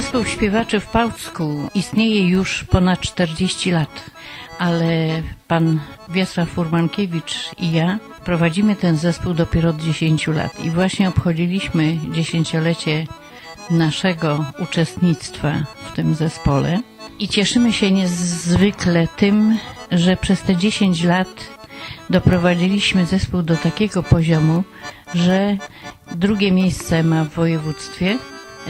Zespół śpiewaczy w Pałcku istnieje już ponad 40 lat, ale pan Wiesław Furmankiewicz i ja prowadzimy ten zespół dopiero od 10 lat i właśnie obchodziliśmy dziesięciolecie naszego uczestnictwa w tym zespole i cieszymy się niezwykle tym, że przez te 10 lat doprowadziliśmy zespół do takiego poziomu, że drugie miejsce ma w województwie.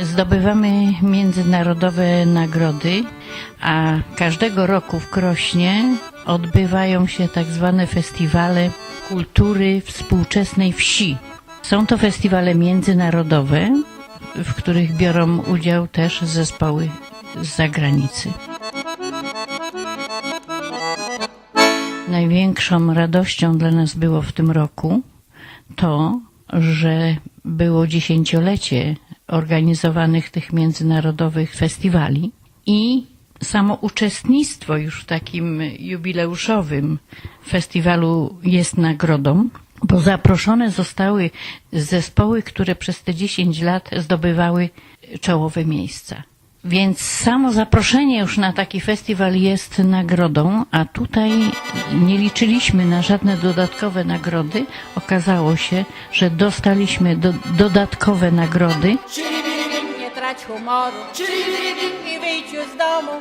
Zdobywamy międzynarodowe nagrody, a każdego roku w Krośnie odbywają się tak zwane festiwale kultury współczesnej wsi. Są to festiwale międzynarodowe, w których biorą udział też zespoły z zagranicy. Największą radością dla nas było w tym roku to, że było dziesięciolecie organizowanych tych międzynarodowych festiwali i samo uczestnictwo już w takim jubileuszowym festiwalu jest nagrodą, bo zaproszone zostały zespoły, które przez te 10 lat zdobywały czołowe miejsca. Więc samo zaproszenie już na taki festiwal jest nagrodą, a tutaj nie liczyliśmy na żadne dodatkowe nagrody. Okazało się, że dostaliśmy do, dodatkowe nagrody. Nie trać humoru i wyjdź już z domu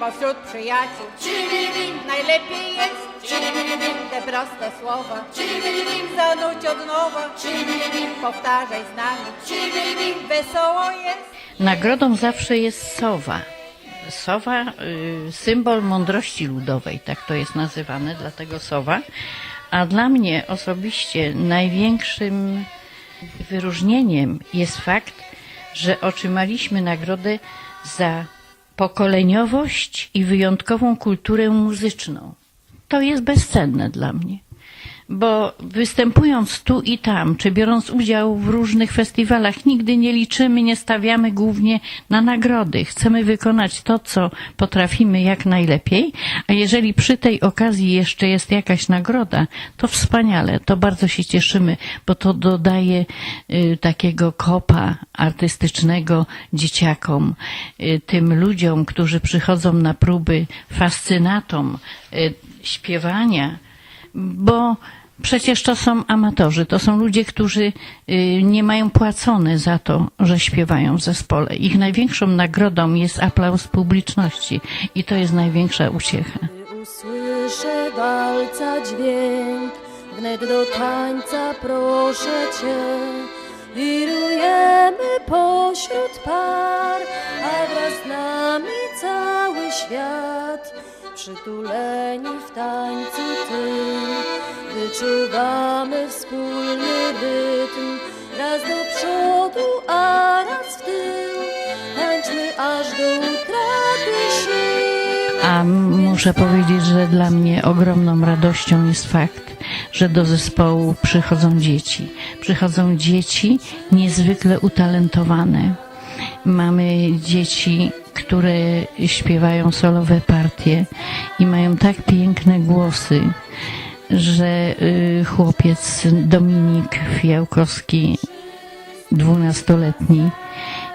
Pośród przyjaciół Najlepiej jest Te proste słowa Zanuć od nowa Powtarzaj z nami Wesoło jest Nagrodą zawsze jest sowa. Sowa, y, symbol mądrości ludowej, tak to jest nazywane, dlatego sowa. A dla mnie osobiście największym wyróżnieniem jest fakt, że otrzymaliśmy nagrodę za pokoleniowość i wyjątkową kulturę muzyczną. To jest bezcenne dla mnie. Bo występując tu i tam, czy biorąc udział w różnych festiwalach, nigdy nie liczymy, nie stawiamy głównie na nagrody. Chcemy wykonać to, co potrafimy jak najlepiej, a jeżeli przy tej okazji jeszcze jest jakaś nagroda, to wspaniale, to bardzo się cieszymy, bo to dodaje y, takiego kopa artystycznego dzieciakom, y, tym ludziom, którzy przychodzą na próby, fascynatom y, śpiewania, bo przecież to są amatorzy, to są ludzie, którzy y, nie mają płacone za to, że śpiewają w zespole. Ich największą nagrodą jest aplauz publiczności i to jest największa uciecha. Gdy usłyszę walca dźwięk, wnet do tańca proszę Cię. Wirujemy pośród par, a wraz z nami cały świat. Przytuleni w tańcu tym, wyczuwamy wspólny rytm. Raz do przodu, a raz w tył, tańczmy aż do utraty sił. A muszę powiedzieć, że dla mnie ogromną radością jest fakt, że do zespołu przychodzą dzieci. Przychodzą dzieci niezwykle utalentowane. Mamy dzieci, które śpiewają solowe partie i mają tak piękne głosy, że y, chłopiec Dominik Fijałkowski, dwunastoletni,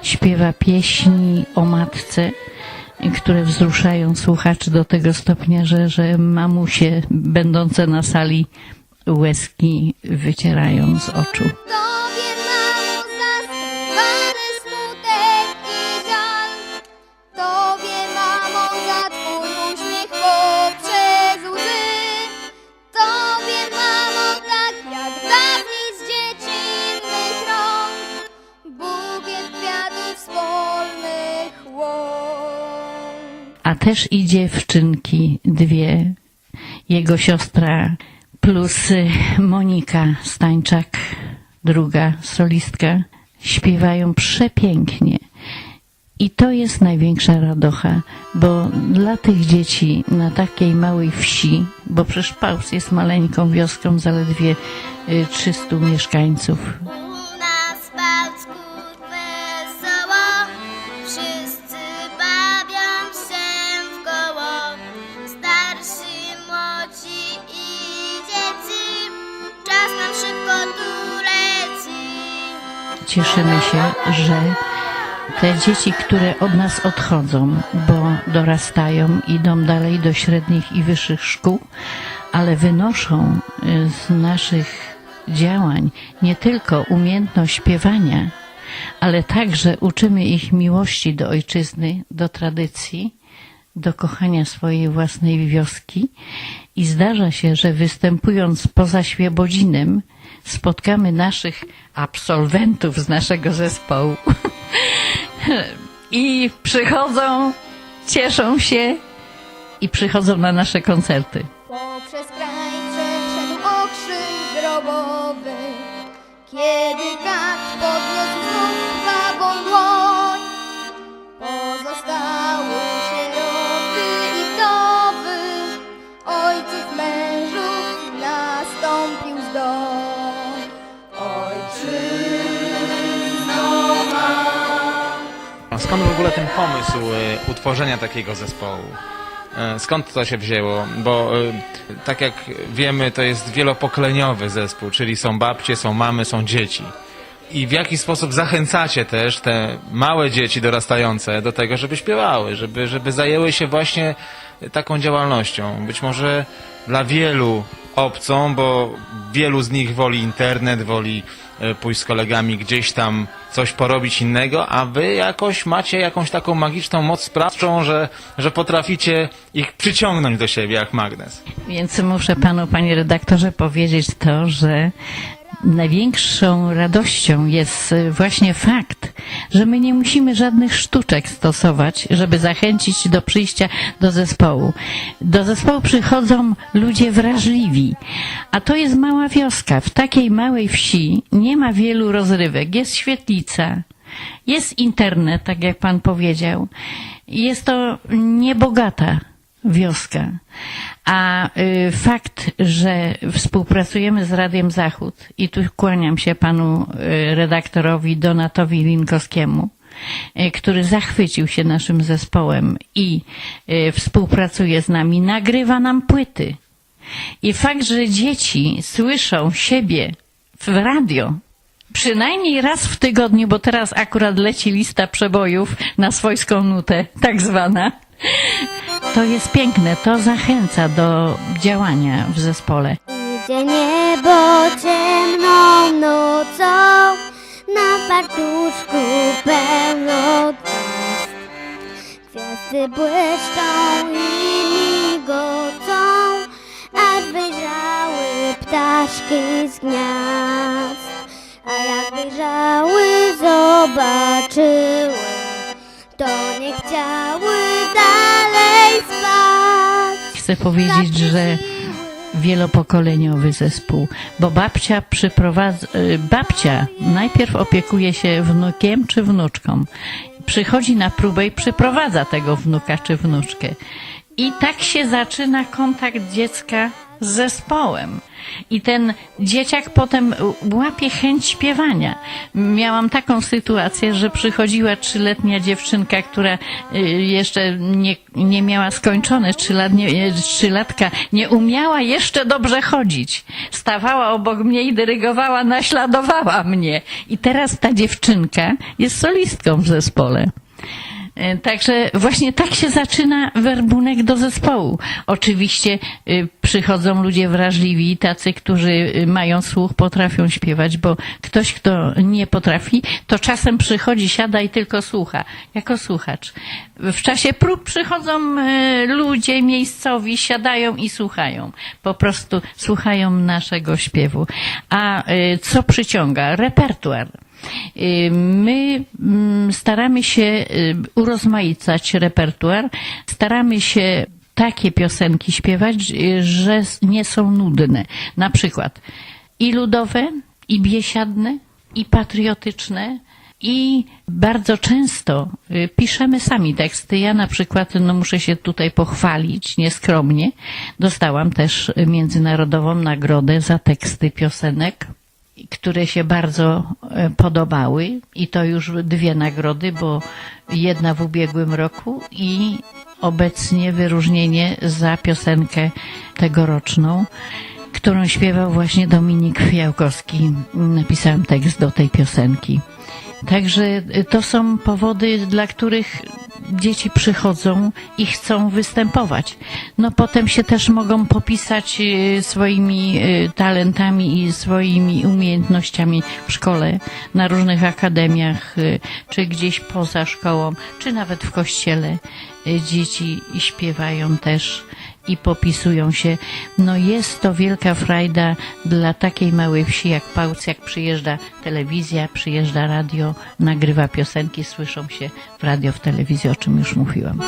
śpiewa pieśni o matce, które wzruszają słuchaczy do tego stopnia, że, że mamusie będące na sali łezki wycierają z oczu. Też i dziewczynki dwie, jego siostra plus y, Monika Stańczak, druga solistka, śpiewają przepięknie. I to jest największa radocha, bo dla tych dzieci na takiej małej wsi, bo przecież Paus jest maleńką wioską, zaledwie y, 300 mieszkańców, cieszymy się, że te dzieci, które od nas odchodzą, bo dorastają, idą dalej do średnich i wyższych szkół, ale wynoszą y, z naszych działań nie tylko umiejętność śpiewania, ale także uczymy ich miłości do ojczyzny, do tradycji, do kochania swojej własnej wioski i zdarza się, że występując poza Świebodzinem spotkamy naszych absolwentów z naszego zespołu i przychodzą, cieszą się i przychodzą na nasze koncerty. Poprzez kraj przeszedł okrzyk grobowy, kiedy kat skąd w ogóle ten pomysł e, utworzenia takiego zespołu? E, Skąd to się wzięło? Bo e, tak jak wiemy, to jest wielopokoleniowy zespół, czyli są babcie, są mamy, są dzieci. I w jaki sposób zachęcacie też te małe dzieci dorastające do tego, żeby śpiewały, żeby, żeby zajęły się właśnie taką działalnością? Być może dla wielu obcą, bo wielu z nich woli internet, woli e, pójść z kolegami gdzieś tam coś porobić innego, a wy jakoś macie jakąś taką magiczną moc sprawczą, że, że potraficie ich przyciągnąć do siebie jak magnes. Więc muszę panu, panie redaktorze, powiedzieć to, że największą radością jest y, właśnie fakt, że my nie musimy żadnych sztuczek stosować, żeby zachęcić do przyjścia do zespołu. Do zespołu przychodzą ludzie wrażliwi, a to jest mała wioska. W takiej małej wsi nie ma wielu rozrywek. Jest świetlica, jest internet, tak jak pan powiedział. Jest to niebogata wioska. A y, fakt, że współpracujemy z Radiem Zachód i tu kłaniam się panu y, redaktorowi Donatowi Linkowskiemu, y, który zachwycił się naszym zespołem i współpracuje z nami, nagrywa nam płyty. I fakt, że dzieci słyszą siebie w radio, przynajmniej raz w tygodniu, bo teraz akurat leci lista przebojów na swojską nutę, tak zwana. To jest piękne, to zachęca do działania w zespole. Idzie niebo ciemną nocą, na fartuszku pełno gwiazd. Gwiazdy błyszczą i migocą, aż wyjrzały ptaszki z gniazd. A jak wyjrzały, zobaczyły, to nie chciały Chcę powiedzieć, że wielopokoleniowy zespół, bo babcia przyprowadza, y, babcia najpierw opiekuje się wnukiem czy wnuczką. Przychodzi na próbę i przyprowadza tego wnuka czy wnuczkę. I tak się zaczyna kontakt dziecka z zespołem. I ten dzieciak potem łapie chęć śpiewania. Miałam taką sytuację, że przychodziła trzyletnia dziewczynka, która y, jeszcze nie, nie miała skończone trzylatnie, trzylatka, nie umiała jeszcze dobrze chodzić. Stawała obok mnie i dyrygowała, naśladowała mnie. I teraz ta dziewczynka jest solistką w zespole. E, Także właśnie tak się zaczyna werbunek do zespołu. Oczywiście y, przychodzą ludzie wrażliwi, tacy, którzy y, mają słuch, potrafią śpiewać, bo ktoś, kto nie potrafi, to czasem przychodzi, siada i tylko słucha, jako słuchacz. W czasie prób przychodzą ludzie miejscowi, siadają i słuchają. Po prostu słuchają naszego śpiewu. A co przyciąga? Repertuar. My mm, staramy się y, urozmaicać repertuar, staramy się takie piosenki śpiewać, y, że nie są nudne. Na przykład i ludowe, i biesiadne, i patriotyczne, i bardzo często y, piszemy sami teksty. Ja na przykład, no muszę się tutaj pochwalić nieskromnie, dostałam też międzynarodową nagrodę za teksty piosenek które się bardzo e, podobały i to już dwie nagrody, bo jedna w ubiegłym roku i obecnie wyróżnienie za piosenkę tegoroczną, którą śpiewał właśnie Dominik Fiałkowski. Napisałem tekst do tej piosenki. Także y, to są powody, dla których dzieci przychodzą i chcą występować. No potem się też mogą popisać y, swoimi y, talentami i swoimi umiejętnościami w szkole, na różnych akademiach, czy gdzieś poza szkołą, czy nawet w kościele. Dzieci śpiewają też i popisują się. No jest to wielka frajda dla takiej małej wsi jak Pałc, jak przyjeżdża telewizja, przyjeżdża radio, nagrywa piosenki, słyszą się w radio, w telewizji, o czym już mówiłam.